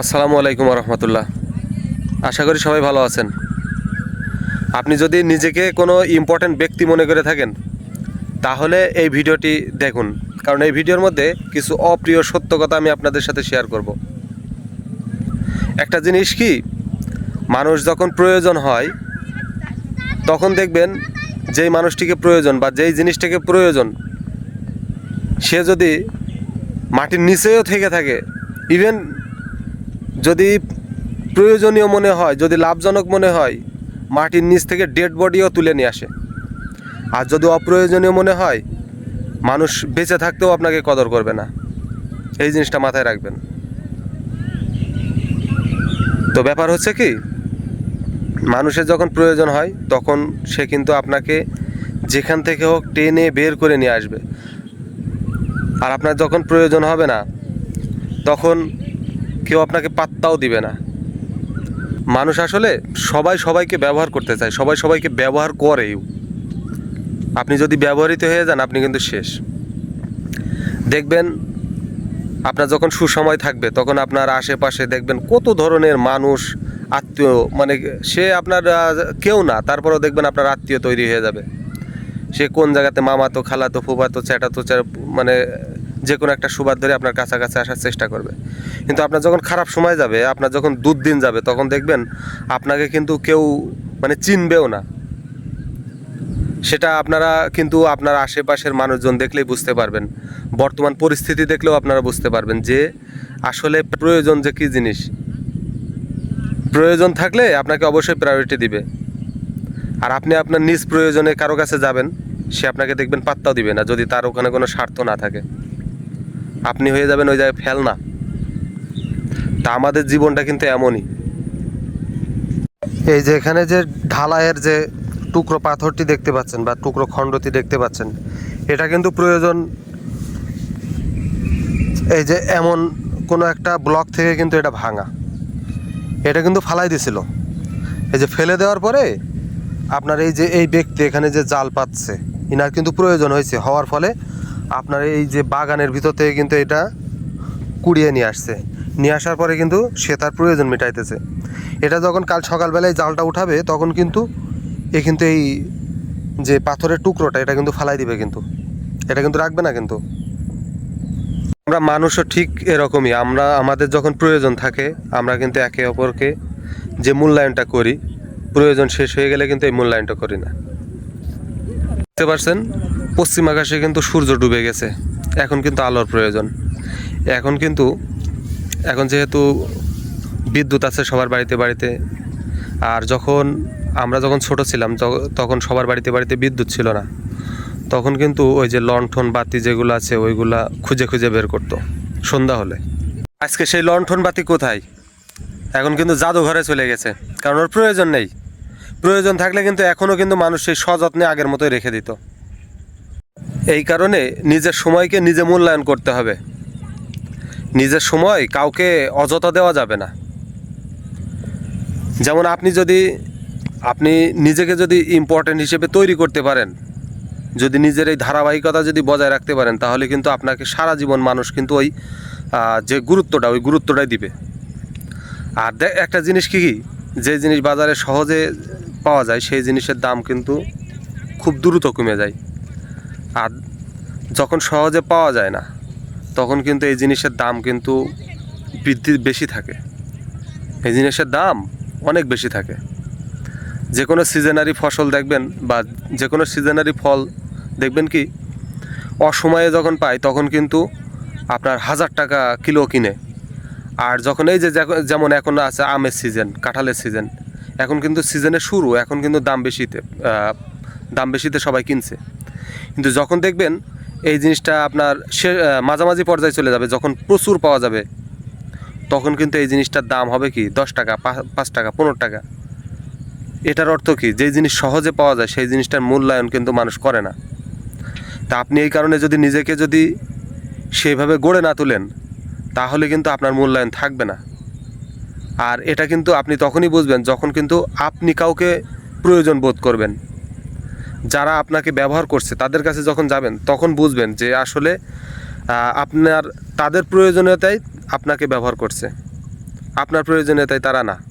আসসালামু আলাইকুম রহমতুল্লাহ আশা করি সবাই ভালো আছেন। আপনি যদি নিজেকে কোনো ইম্পর্ট্যান্ট ব্যক্তি মনে করে থাকেন, তাহলে এই ভিডিওটি দেখুন। কারণ এই ভিডিওর মধ্যে কিছু অপ্রিয় সত্য কথা আমি আপনাদের সাথে শেয়ার করব। একটা জিনিস কি, মানুষ যখন প্রয়োজন হয়, তখন দেখবেন যেই মানুষটিকে প্রয়োজন বা যেই জিনিসটাকে প্রয়োজন, সে যদি মাটির নিচেও থেকে থাকে ইভেন যদি প্রয়োজনীয় মনে হয়, যদি লাভজনক মনে হয়, মাটির নিচ থেকে ডেড বডিও তুলে নিয়ে আসে। আর যদি অপ্রয়োজনীয় মনে হয়, মানুষ বেঁচে থাকতেও আপনাকে কদর করবে না। এই জিনিসটা মাথায় রাখবেন। তো ব্যাপার হচ্ছে কি, মানুষের যখন প্রয়োজন হয়, তখন সে কিন্তু আপনাকে যেখান থেকে হোক টেনে বের করে নিয়ে আসবে। আর আপনার যখন প্রয়োজন হবে না, তখন কেউ আপনাকে পাত্তাও দিবে না। মানুষ আসলে সবাই সবাইকে ব্যবহার করতে চায়, সবাই সবাইকে ব্যবহার করেও আপনি যদি ব্যবহৃত হয়ে যান, আপনি কিন্তু শেষ। দেখবেন আপনার যখন সুসময় থাকবে, তখন আপনার আশেপাশে দেখবেন কত ধরনের মানুষ আত্মীয় মানে সে আপনার কেউ না, তারপরেও দেখবেন আপনার আত্মীয় তৈরি হয়ে যাবে। সে কোন জায়গাতে মামাতো, খালাতো, ফুফাতো, চ্যাটাতো চ্যা মানে যে কোনো একটা সুবাদ ধরে আপনার কাছাকাছি আসার চেষ্টা করবে। কিন্তু আপনার যখন খারাপ সময় যাবে, আপনার যখন দুর্দিন যাবে, তখন দেখবেন আপনাকে কিন্তু কেউ মানে চিনবেও না। সেটা আপনারা কিন্তু আপনার আশেপাশের মানুষজন দেখলেই বুঝতে পারবেন। বর্তমান পরিস্থিতি দেখলেও আপনারা বুঝতে পারবেন যে আসলে প্রয়োজন যে কী জিনিস। প্রয়োজন থাকলে আপনাকে অবশ্যই প্রায়োরিটি দিবে। আর আপনি আপনার নিজ প্রয়োজনে কারও কাছে যাবেন, সে আপনাকে দেখবেন পাত্তাও দিবে না, যদি তার ওখানে কোনো স্বার্থ না থাকে। আপনি হয়ে যাবেন ওই জায়গায় ফেলনা। তা আমাদের জীবনটা কিন্তু এমনই। এই যে এখানে যে ঢালাইয়ের যে টুকরো পাথরটি দেখতে পাচ্ছেন বা টুকরো খণ্ডটি দেখতে পাচ্ছেন, এটা কিন্তু প্রয়োজন। এই যে এমন কোনো একটা ব্লক থেকে কিন্তু এটা ভাঙা। এটা কিন্তু ফালাই দিছিল। এই যে ফেলে দেওয়ার পরে আপনার এই যে এই ব্যক্তি এখানে যে জাল পাচ্ছে, ইনার কিন্তু প্রয়োজন হয়েছে। হওয়ার ফলে আপনার এই যে বাগানের ভিতর থেকে কিন্তু এটা কুড়িয়ে নিয়ে আসছে। নিয়ে আসার পরে কিন্তু সে তার প্রয়োজন মেটাইতেছে। এটা যখন কাল সকালবেলায় জালটা উঠাবে, তখন কিন্তু এ কিন্তু এই যে পাথরের টুকরোটা, এটা কিন্তু ফালাই দিবে কিন্তু। এটা কিন্তু রাখবে না কিন্তু। আমরা মানুষও ঠিক এরকমই। আমরা, আমাদের যখন প্রয়োজন থাকে, আমরা কিন্তু একে অপরকে যে মূল্যায়নটা করি, প্রয়োজন শেষ হয়ে গেলে কিন্তু এই মূল্যায়নটা করি না। বুঝতে পারছেন? পশ্চিম আকাশে কিন্তু সূর্য ডুবে গেছে। এখন কিন্তু আলোর প্রয়োজন। এখন কিন্তু, এখন যেহেতু বিদ্যুৎ আছে সবার বাড়িতে বাড়িতে, আর যখন আমরা যখন ছোট ছিলাম তখন সবার বাড়িতে বাড়িতে বিদ্যুৎ ছিল না। তখন কিন্তু ওই যে লণ্ঠন, বাতি যেগুলো আছে, ওইগুলা খুঁজে খুঁজে বের করতো সন্ধ্যা হলে। আজকে সেই লণ্ঠন, বাতি কোথায়? এখন কিন্তু জাদুঘরে চলে গেছে, কারণ ওর প্রয়োজন নেই। প্রয়োজন থাকলে কিন্তু এখনও কিন্তু মানুষ সেই সযত্নে আগের মতোই রেখে দিত। এই কারণে নিজের সময়কে নিজে মূল্যায়ন করতে হবে। নিজের সময় কাউকে অযথা দেওয়া যাবে না। যেমন আপনি যদি, আপনি নিজেকে যদি ইম্পর্ট্যান্ট হিসেবে তৈরি করতে পারেন, যদি নিজের এই ধারাবাহিকতা যদি বজায় রাখতে পারেন, তাহলে কিন্তু আপনাকে সারা জীবন মানুষ কিন্তু ওই যে গুরুত্বটা, ওই গুরুত্বটাই দিবে। আর একটা জিনিস কি কী? যে জিনিস বাজারে সহজে পাওয়া যায়, সেই জিনিসের দাম কিন্তু খুব দ্রুত কমে যায়। আর যখন সহজে পাওয়া যায় না, তখন কিন্তু এই জিনিসের দাম কিন্তু বৃদ্ধি বেশি থাকে। এই জিনিসের দাম অনেক বেশি থাকে। যে কোনো সিজনারি ফসল দেখবেন বা যে কোনো সিজনারি ফল দেখবেন কি, অসময়ে যখন পায়, তখন কিন্তু আপনার হাজার টাকা কিলো কিনে। আর যখন এই যে যেমন এখন আছে আমের সিজন, কাঁঠালের সিজন, এখন কিন্তু সিজনের শুরু, এখন কিন্তু দাম বেশিতে দাম বেশিতে সবাই কিনছে। কিন্তু যখন দেখবেন এই জিনিসটা আপনার সে মাঝামাঝি পর্যায়ে চলে যাবে, যখন প্রচুর পাওয়া যাবে, তখন কিন্তু এই জিনিসটার দাম হবে কি? দশ টাকা পাঁচ টাকা, পনেরো টাকা। এটার অর্থ কি? যে জিনিস সহজে পাওয়া যায়, সেই জিনিসটার মূল্যায়ন কিন্তু মানুষ করে না। তা আপনি এই কারণে যদি নিজেকে যদি সেইভাবে গড়ে না তোলেন, তাহলে কিন্তু আপনার মূল্যায়ন থাকবে না। আর এটা কিন্তু আপনি তখনই বুঝবেন যখন কিন্তু আপনি কাউকে প্রয়োজন বোধ করবেন। যারা আপনাকে ব্যবহার করছে, তাদের কাছে যখন যাবেন, তখন বুঝবেন যে আসলে আপনার, তাদের প্রয়োজনীয়তাই আপনাকে ব্যবহার করছে। আপনার প্রয়োজনীয়তাই তারা না।